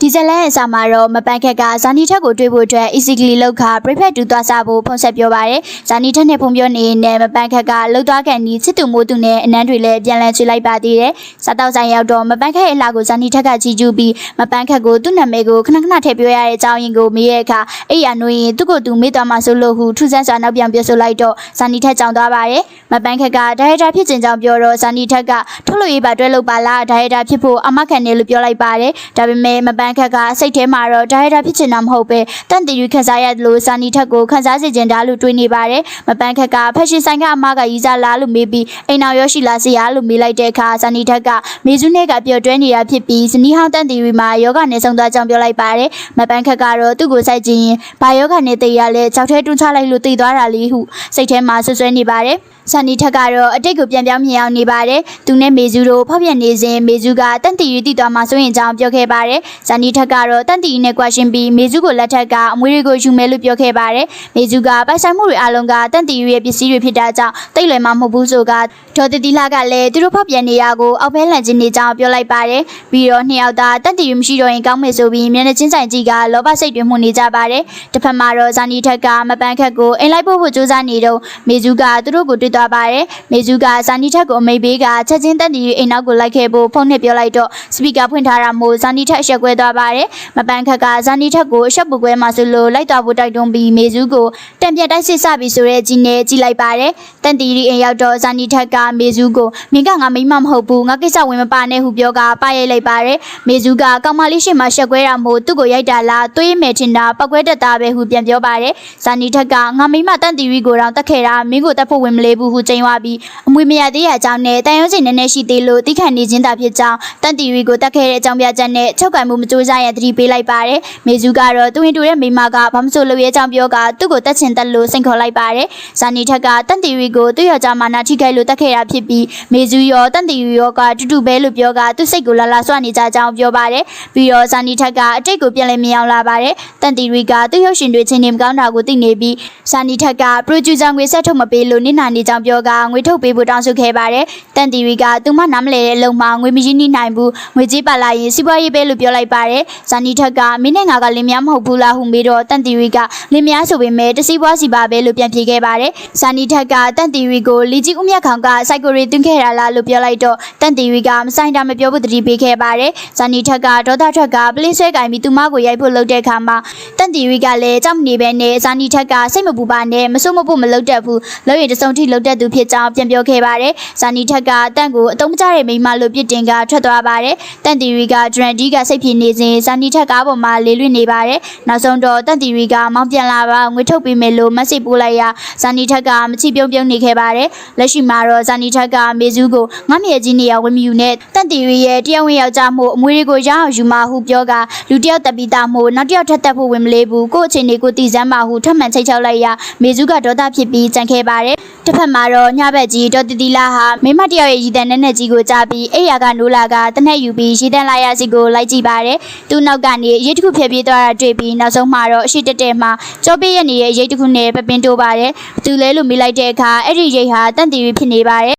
ဒီဇလန်ရဲ့စာမှာတော့မပန်းခက်ကဇာနီထက်ကိုတွေ့ဖို့အတွက် easily လောက်ခပြိဖက်တူသွားစားဖို့ဖုန်းဆက်ပြောပါတယ်။ဇာနီထက်နဲ့ဖုန်းပြောနေနဲ့မပန်းခက်ကလှုပ်သွားကန်ဒီချစ်သူမိုးသူနဲ့အနန်းတွေလည်းပြန်လည်ချွေလိုက်ပါသေးတယ်။စားတောက်ဆိုင်ရောက်တော့မပန်းခက်ရဲ့အလှကိုဇာနီထက်ကကြည်ကျူးပြီးမပန်းခက်ကိုသူ့နာမည်ကိုခဏခဏထည့်ပြောရတဲ့အကြောင်းရင်းကိုမေးရတဲ့အခါအဲ့ရနွေရင်သူ့ကိုသူမေးသွားမှဆိုလို့ဟုထူးဆန်းစွာနောက်ပြန်ပြောဆိုလိုက်တော့ဇာနီထက်ကြောင်သွားပါတယ်။မပန်းခက်ကဒါရိုက်တာဖြစ်ခြင်းကြောင့်ပြောတော့ဇာနီထက်ကထုတ်လို့ရေးပါတွဲလို့ပါလားဒါရိုက်တာဖြစ်ဖို့အမခံနေလို့ပြောလိုက်ပါတယ်။ဒါပေမဲ့မပန်းခက်ကစိတ်ထဲမှာတော့ဒါရိုက်တာဖြစ်ချင်တာမဟုတ်ပဲတန်တီရီခန်းစားရတယ်လို့ဇာနီထက်ကိုခန်းစားစေချင်တာလို့တွေးနေပါတယ်။မပန်းခက်ကဖက်ရှင်ဆိုင်ကအမကရီစားလားလို့မေးပြီးအိမ်အောင်ရောရှိလားဆရာလို့မေးလိုက်တဲ့အခါဇာနီထက်ကမေဇူးနဲ့ကပြောတွဲနေတာဖြစ်ပြီးဇနီးဟောင်းတန်တီရီမှာယောဂနဲ့ဆုံသွားကြောင်းပြောလိုက်ပါတယ်။မပန်းခက်ကတော့သူ့ကိုစိုက်ကြည့်ရင်ဘာယောဂနဲ့တေးရလဲကြောက်ထဲတွန်းချလိုက်လို့တေးသွားတာလေဟုစိတ်ထဲမှာဆွဆွဲနေပါတယ်။ဆန်နီထက်ကတော့အတိတ်ကိုပြန်ပြောင်းမြင်အောင်နေပါတယ်။သူနဲ့မေဇူတို့ဖောက်ပြန်နေစဉ်မေဇူကတန်တီရီတည်သွားမှဆိုရင်ကြောင်းပြောခဲ့ပါတယ်။ဆန်နီထက်ကတော့တန်တီရီနဲ့ကွာရှင်ပြီးမေဇူကိုလက်ထက်ကအမွေတွေကိုယူမယ်လို့ပြောခဲ့ပါတယ်။မေဇူကပိုက်ဆိုင်မှုတွေအလုံးကတန်တီရီရဲ့ပစ္စည်းတွေဖြစ်တာကြောင့်တိတ်လွယ်မှမဟုတ်ဘူးဆိုကဒေါ်တတီလာကလည်းသူတို့ဖောက်ပြန်နေရကိုအောက်ဖဲလန်ချင်းနေကြောင်းပြောလိုက်ပါတယ်။ပြီးတော့နှစ်ယောက်သားတန်တီရီမရှိတော့ရင်ကောင်းမယ်ဆိုပြီးမျက်နှာချင်းဆိုင်ကြီးကလောဘစိတ်တွေမှုနေကြပါတယ်။တစ်ဖက်မှာတော့ဇာနီထက်ကမပန်းခက်ကိုအိမ်လိုက်ဖို့ဖို့စူးစမ်းနေတော့မေဇူကသူတို့ကိုတွေ့သွားပါတယ်။မေဇူကဇာနီထက်ကိုအမိတ်ဘေးကချက်ချင်းတက်တီအိမ်နောက်ကိုလိုက်ခဲ့ဖို့ဖုန်းနဲ့ပြောလိုက်တော့စပီကာဖွင့်ထားတာမို့ဇာနီထက်အဆက်ကွဲသွားပါတယ်။မပန်းခက်ကဇာနီထက်ကိုအဆက်ပူကွဲမှဆိုလို့လိုက်သွားဖို့တိုက်တွန်းပြီးမေဇူကိုတံပြတ်တိုက်စစ်စပြီးဆိုတဲ့ကြီးနဲ့ကြီးလိုက်ပါတယ်။တန်တီရီအိမ်ရောက်တော့ဇာနီထက်ကမေဇူကိုမင်းကငါမိမမဟုတ်ဘူးငါကိစ္စဝင်မပါနဲ့ဟုပြောကပါရိုက်လိုက်ပါတယ်။မေဇူကကောင်မလေးရှိမှဆက်ကွဲတာမို့သူ့ကိုရိုက်တာလားသွေးမယ်ထင်တာပောက်ကွဲတတ်တာပဲဟုပြန်ပြောပါတယ်။ဇာနီထက်ကငါမိမတန်တီရီကိုတော့တက်ခဲ့တာမင်းကိုတက်ဖို့ဝင်မလေးဘူးဟုချိန်ဝပြီးအမွေမရသေးရအကြောင်းနဲ့တန်ရုံးချိန်နည်းနည်းရှိသေးလို့တိခတ်နေခြင်းသာဖြစ်ကြောင်းတန်တီရီကိုတက်ခဲ့တဲ့အကြောင်းပြချက်နဲ့ချုပ်ကံမှုမကြိုးစားရသတိပေးလိုက်ပါတယ်။မေဇူကတော့သူဝင်တူတဲ့မိမကဘာမဆိုလို့ရဲကြောင်းပြောကသူ့ကိုတက်ချင်တက်လို့စိန်ခေါ်လိုက်ပါတယ်။ဇာနီထက်ကတန်တီရီကိုသူ့ယောက်ျားမနာထိခိုက်လို့တက်ခဲ့တာဖြစ်ပြီးမေဇူရောတန်တီရီရောကတူတူပဲလို့ပြောကသူ့စိတ်ကိုလာလာဆွနေကြကြောင်းပြောပါတယ်။ပြီးတော့ဇာနီထက်ကအတိတ်ကိုပြန်လဲမြင်အောင်လာပါတယ်။တန်တီရီကသူ့ရုပ်ရှင်တွေချင်းနေမကောင်းတာကိုသိနေပြီးဇာနီထက်ကပရိုဂျူဆာငွေဆက်ထုတ်မပေးလို့နင့်နာနေကြောင်းပြောကငွေထုတ်ပေးဖို့တောင်းဆိုခဲ့ပါတယ်။တန်တီရီကသူမနားမလဲတဲ့အလုံးမှာငွေမရင်းနှီးနိုင်ဘူးငွေကြေးပါလာရင်စီးပွားရေးပဲလို့ပြောလိုက်ပါတယ်။ဇာနီထက်ကမင်းနဲ့ငါကလင်းများမဟုတ်ဘူးလားဟုမေးတော့တန်တီရီကလင်းများဆိုပေမဲ့တစီးပွားစီပါပဲလို့ပြန်ဖြေခဲ့ပါတယ်။ဇာနီထက်ကတန်တီရီကိုလီကြီးဦးမြတ်ခေါင်ကစိုက်ကိုရီသွင်းခဲ့တာလားလို့ပြောလိုက်တော့တန်တီရီကမဆိုင်တာမပြောဘူးတတိပေးခဲ့ပါတယ်။ဇာနီထက်ကဒေါသထက်ကပလေးဆွဲကင်ပြီးသူမကိုရိုက်ဖို့လုပ်တဲ့အခါမှာတန်တီရီကလည်းကြောက်မနေပဲနဲ့ဇာနီထက်ကစိတ်မပူပါနဲ့မစိုးမဖို့မလုပ်တတ်ဘူး။လို့ရတစုံထိလုပ်တတ်သူဖြစ်ကြောင်းပြန်ပြောခဲ့ပါတယ်။ဇာနီထက်ကတန့်ကိုအတုံးမကျတဲ့မိန်းမလို့ပြစ်တင်ကထွက်သွားပါတယ်။တန်တီရီကဒရန်ဒီကစိတ်ဖြစ်နေစဉ်ဇာနီထက်ကားပေါ်မှာလေးလွင့်နေပါတယ်။နောက်ဆုံးတော့တန်တီရီကမောင်းပြန်လာပါငွေထုတ်ပေးမယ်လို့မက်ဆေ့ပို့လိုက်ရာဇာနီထက်ကမချိပြုံးပြုံးနေခဲ့ပါတယ်။လက်ရှိမှာတော့ဇာနီထက်ကမေဇူးကိုငတ်မြေကြီးနေရဝင်းမြူနဲ့တန်တီရီရဲ့တရားဝင်ယောက်ျားမှုအမွေတွေကိုရအောင်ယူမဟုပြောကလူတစ်ယောက်တက်ပြီးသားမှုနောက်တစ်ယောက်ထပ်တက်ဖို့ဝင်မလေးဘူးကို့အချိန်လေးကိုတည်စမ်းပါဟုထပ်မံချိတ်ချောက်လိုက်ရာမေဇူးကဒေါသဖြစ်ပြီးကြံခဲ့ပါတယ်။ တစ်ဖက်မှာတော့ညဘက်ကြီးဒေါ်တီတီလာဟာမိမတယောက်ရဲ့ရည်တန်နဲ့နဲ့ကြီးကိုကြားပြီးအိယာကနိုးလာကတနက်ယူပြီးရည်တန်လာရစီကိုလိုက်ကြည့်ပါတယ်။သူ့နောက်ကနေရိတ်တစ်ခုဖြည့်ပြေးသွားတာတွေ့ပြီးနောက်ဆုံးမှာတော့အရှိတက်တက်မှာကြောပေးရနေတဲ့ရိတ်တစ်ခုနဲ့ပပင်းတိုးပါတယ်။သူလဲလို့မိလိုက်တဲ့အခါအဲ့ဒီရိတ်ဟာတန့်တီရီဖြစ်နေပါတယ်